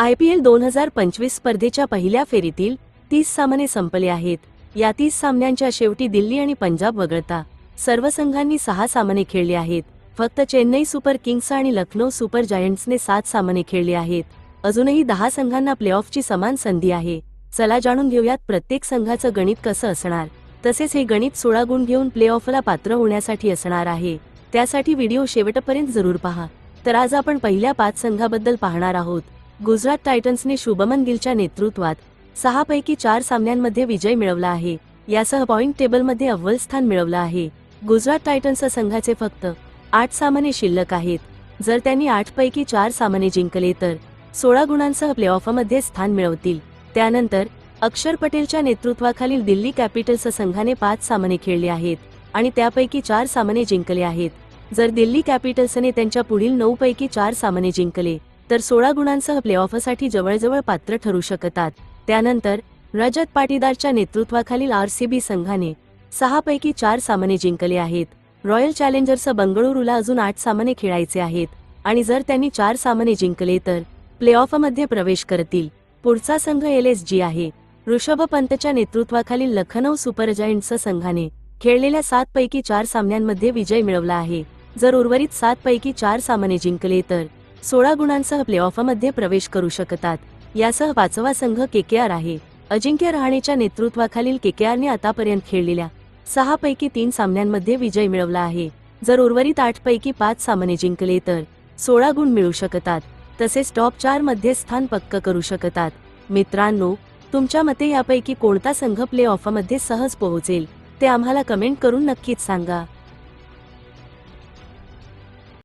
I P L दोन हजार पंचवीस स्पर्धेच्या पहिल्या फेरीतील तीस सामने संपले आहेत. या तीस सामन्यांच्या शेवटी दिल्ली आणि पंजाब वगळता सर्व संघांनी सहा सामने खेळले आहेत. फक्त चेन्नई सुपर किंग्स आणि लखनौ सुपर जायंट्सने सात सामने खेळले आहेत. अजूनही दहा संघांना प्लेऑफची समान संधी आहे. चला जाणून घेऊयात प्रत्येक संघाचं गणित कसं असणार. तसेच हे गणित सोळा गुण घेऊन प्लेऑफला पात्र होण्यासाठी असणार आहे. त्यासाठी व्हिडिओ शेवटपर्यंत जरूर पहा. तर आज आपण पहिल्या पाच संघाबद्दल पाहणार आहोत. गुजरात टायटन्सने शुभमन गिलच्या नेतृत्वात सहापैकी चार सामन्यांमध्ये विजय मिळवला आहे. यासह पॉइंट टेबलमध्ये अव्वल स्थान मिळवलं आहे. गुजरात टायटन्स संघाचे फक्त आठ सामने शिल्लक आहेत. जर त्यांनी आठ पैकी चार सामने जिंकले तर सोळा गुणांसह प्लेऑफमध्ये स्थान मिळवतील. त्यानंतर अक्षर पटेलच्या नेतृत्वाखालील दिल्ली कॅपिटल्स संघाने पाच सामने खेळले आहेत आणि त्यापैकी चार सामने जिंकले आहेत. जर दिल्ली कॅपिटल्सने त्यांच्या पुढील नऊ पैकी चार सामने जिंकले तर सोळा गुणांसह प्लेऑफसाठी जवळजवळ पात्र ठरू शकतात. त्यानंतर रजत पाटीदारच्या नेतृत्वाखालील आरसीबी संघाने सहा पैकी चार सामने जिंकले आहेत. रॉयल चॅलेंजर्स बंगळुरूला अजून आठ सामने खेळायचे आहेत आणि जर त्यांनी चार सामने जिंकले तर प्लेऑफमध्ये प्रवेश करतील. पुढचा संघ एल एस जी आहे. ऋषभ पंतच्या नेतृत्वाखालील लखनौ सुपर जायंट्स संघाने खेळलेल्या सात पैकी चार सामन्यांमध्ये विजय मिळवला आहे. जर उर्वरित सात पैकी चार सामने जिंकले तर सोळा गुणांसह प्लेऑफमध्ये प्रवेश करू शकतात. यासह पाचवा संघ केकेआर आहे. अजिंक्य रहाणेच्या नेतृत्वाखालील केकेआरने आतापर्यंत खेळलेल्या सहा पैकी तीन सामन्यांमध्ये विजय मिळवला आहे. जर उर्वरित आठ पैकी पाच सामने जिंकले तर सोळा गुण मिळू शकतात. तसेच टॉप चारमध्ये स्थान पक्क करू शकतात. मित्रांनो तुमच्या मते यापैकी कोणता संघ प्ले ऑफमध्ये सहज पोहोचेल ते आम्हाला कमेंट करून नक्कीच सांगा.